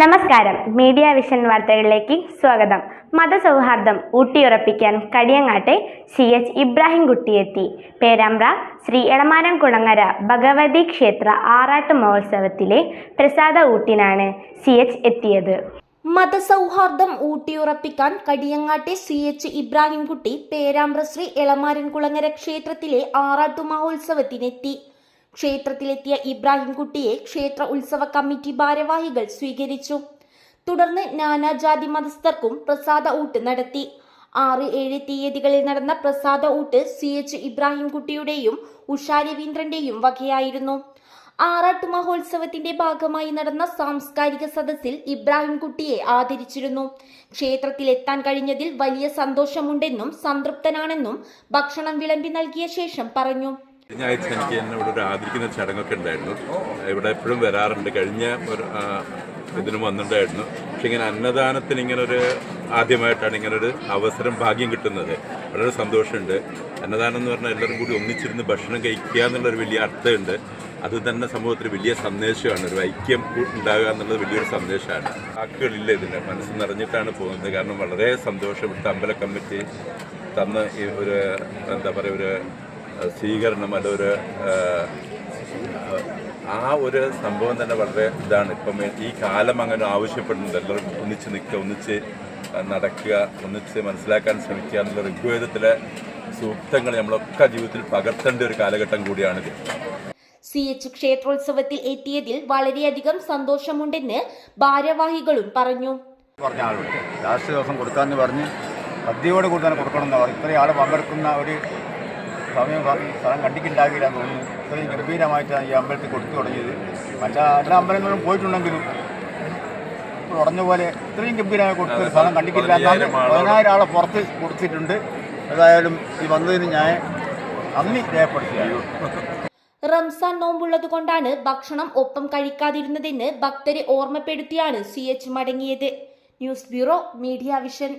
നമസ്കാരം. Media vision വാർത്തകളിലേക്ക് സ്വാഗതം. മതസൗഹാർദ്ദം ഊട്ടിയുറപ്പിക്കാൻ കടിയങ്ങാട്ടെ സി എച്ച് ഇബ്രാഹിം കുട്ടിയെത്തി പേരാമ്പ്ര ശ്രീ എളമാനം കുളങ്ങര ഭഗവതി ക്ഷേത്ര ആറാട്ട് മഹോത്സവത്തിലെ പ്രസാദ ഊട്ടിനാണ് സി എച്ച് എത്തിയത്. മതസൗഹാർദ്ദം ഊട്ടിയുറപ്പിക്കാൻ കടിയങ്ങാട്ടെ സി എച്ച് ഇബ്രാഹിംകുട്ടി പേരാമ്പ്ര ശ്രീ എളമാരൻകുളങ്ങര ക്ഷേത്രത്തിലെ ആറാട്ടു മഹോത്സവത്തിനെത്തി. ക്ഷേത്രത്തിലെത്തിയ ഇബ്രാഹിംകുട്ടിയെ ക്ഷേത്ര ഉത്സവ കമ്മിറ്റി ഭാരവാഹികൾ സ്വീകരിച്ചു. തുടർന്ന് നാനാജാതി മതസ്ഥർക്കും പ്രസാദ ഊട്ട് നടത്തി. ആറ് ഏഴ് തീയതികളിൽ നടന്ന പ്രസാദ ഊട്ട് സി. എച്ച്. ഇബ്രാഹിംകുട്ടിയുടെയും ഉഷാ രവീന്ദ്രന്റെയും വകയായിരുന്നു. ആറാട്ട് മഹോത്സവത്തിന്റെ ഭാഗമായി നടന്ന സാംസ്കാരിക സദസ്സിൽ ഇബ്രാഹിംകുട്ടിയെ ആദരിച്ചിരുന്നു. ക്ഷേത്രത്തിലെത്താൻ കഴിഞ്ഞതിൽ വലിയ സന്തോഷമുണ്ടെന്നും സംതൃപ്തനാണെന്നും ഭക്ഷണം വിളമ്പി നൽകിയ ശേഷം പറഞ്ഞു. കഴിഞ്ഞ ആഴ്ച എനിക്ക് എന്നെ ഇവിടെ ഒരു ആദരിക്കുന്ന ചടങ്ങൊക്കെ ഉണ്ടായിരുന്നു. ഇവിടെ എപ്പോഴും വരാറുണ്ട്. കഴിഞ്ഞ ഒരു ഇതിനും വന്നിട്ടുണ്ടായിരുന്നു. പക്ഷെ ഇങ്ങനെ അന്നദാനത്തിന് ഇങ്ങനെ ഒരു ആദ്യമായിട്ടാണ് ഇങ്ങനെ ഒരു അവസരം ഭാഗ്യം കിട്ടുന്നത്. വളരെ സന്തോഷമുണ്ട്. അന്നദാനം എന്ന് പറഞ്ഞാൽ എല്ലാവരും കൂടി ഒന്നിച്ചിരുന്ന് ഭക്ഷണം കഴിക്കുക എന്നുള്ളൊരു വലിയ അർത്ഥമുണ്ട്. അത് തന്നെ സമൂഹത്തിൽ വലിയ സന്ദേശമാണ്. ഒരു ഐക്യം ഉണ്ടാകുക എന്നുള്ളത് വലിയൊരു സന്ദേശമാണ്. വാക്കുകളില്ല ഇതിന്. മനസ്സ് നിറഞ്ഞിട്ടാണ് പോകുന്നത്. കാരണം വളരെ സന്തോഷം. ഇവിടുത്തെ അമ്പല കമ്മിറ്റി തന്ന ഈ ഒരു എന്താ പറയുക ഒരു സ്വീകരണം അല്ല ഒരു ആ ഒരു സംഭവം തന്നെ വളരെ ഇതാണ്. ഇപ്പം ഈ കാലം അങ്ങനെ ആവശ്യപ്പെടുന്നുണ്ട്. എല്ലാവരും ഒന്നിച്ച് നിൽക്കുക ഒന്നിച്ച് നടക്കുക ഒന്നിച്ച് മനസ്സിലാക്കാൻ ശ്രമിക്കുക എന്നുള്ള ഋഗ്വേദത്തിലെ സൂക്തങ്ങൾ നമ്മളൊക്കെ ജീവിതത്തിൽ പകർത്തേണ്ട ഒരു കാലഘട്ടം കൂടിയാണിത് സി എച്ച് ക്ഷേത്രോത്സവത്തിൽ എത്തിയതിൽ വളരെയധികം സന്തോഷമുണ്ടെന്ന് ഭാരവാഹികളും പറഞ്ഞു. പറഞ്ഞ ആളുകൾ. ലാസ്റ്റ് ദിവസം കൊടുക്കാമെന്ന് പറഞ്ഞ് പദ്യയോട് കൂടുതൽ കൊടുക്കണം പറഞ്ഞു ഇത്രയും ആൾ പങ്കെടുക്കുന്ന ഒരു സമയം സ്ഥലം കണ്ടിട്ടുണ്ടാകില്ല എന്ന് തോന്നുന്നു. ഇത്രയും ഗംഭീരമായിട്ടാണ് ഈ അമ്പലത്തിൽ കൊടുത്തു തുടങ്ങിയത്. മറ്റേ എല്ലാ അമ്പലങ്ങളിലും പോയിട്ടുണ്ടെങ്കിലും ഇപ്പോൾ ഉടഞ്ഞ പോലെ ഇത്രയും ഗംഭീരമായി കൊടുത്ത സ്ഥലം കണ്ടിട്ടില്ല പതിനായിരം ആളെ പുറത്ത് കൊടുത്തിട്ടുണ്ട്. ഏതായാലും ഈ വന്നതിന് ഞാൻ നന്ദി രേഖപ്പെടുത്തുകയാണ്. റംസാൻ നോമ്പുള്ളത് കൊണ്ടാണ് ഭക്ഷണം ഒപ്പം കഴിക്കാതിരുന്നതെന്ന് ഭക്തരെ ഓർമ്മപ്പെടുത്തിയാണ് സി എച്ച് മടങ്ങിയത്. News bureau media vision.